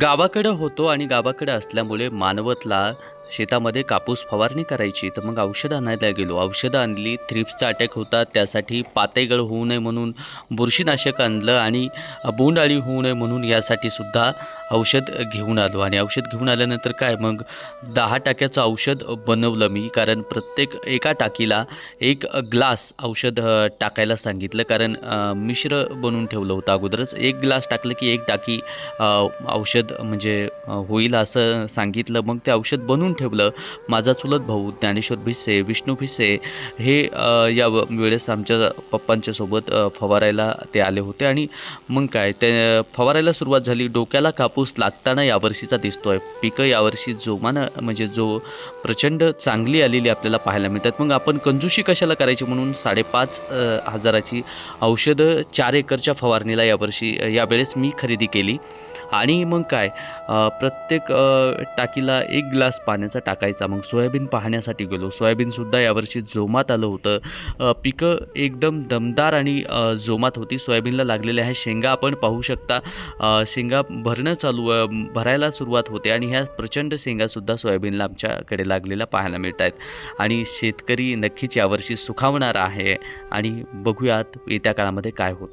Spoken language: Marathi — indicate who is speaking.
Speaker 1: गावाकडं होतो आणि गावाकडं असल्यामुळे मानवतला शेतामध्ये कापूस फवारणी करायची. तर मग औषधं आणायला गेलो. औषधं आणली थ्रिप्सचा अटॅक होता. त्यासाठी पातेगळ होऊ नये म्हणून बुरशीनाशक आणलं आणि बोंडअळी होऊ नये म्हणून यासाठी सुद्धा औषध घेऊन आलो. आणि औषध घेऊन आल्यानंतर काय? मग दहा टाक्याचं औषध बनवलं मी. कारण प्रत्येक एका टाकीला एक ग्लास औषध टाकायला सांगितलं. कारण मिश्र बनवून ठेवलं होतं अगोदरच. एक ग्लास टाकलं की एक टाकी औषध म्हणजे होईल असं सांगितलं. मग ते औषध बनवून ठेवलं. माझा चुलत भाऊ ज्ञानेश्वर भिसे विष्णू भिसे हे या व- वेळेस आमच्या पप्पांच्या सोबत फवारायला ते आले होते. आणि मग काय? ते फवारायला सुरुवात झाली. डोक्याला कापूस लागताना यावर्षीचा दिसतोय. पिकं यावर्षी जोमानं म्हणजे जो प्रचंड चांगली आलेली आपल्याला पाहायला मिळतात. मग आपण कंजूशी कशाला करायची म्हणून? साडेपाच हजाराची औषधं चार एकरच्या फवारणीला यावर्षी यावेळेस मी खरेदी केली. आणि मग काय प्रत्येक टाकीला एक ग्लास पाण्याचा टाकायचा. मग सोयाबीन पाहण्यासाठी गेलो. सोयाबीनसुद्धा यावर्षी जोमात आलं होतं. पिकं एकदम दमदार आणि जोमात होती. सोयाबीनला लागलेल्या ह्या शेंगा आपण पाहू शकता. शेंगा भरणं चालू भरायला सुरुवात होते आणि ह्या प्रचंड शेंगासुद्धा सोयाबीनला आमच्याकडे लागलेल्या पाहायला मिळत आहेत आणि शेतकरी नक्कीच यावर्षी सुखावणार आहे. आणि बघूयात येत्या काळामध्ये काय होतं.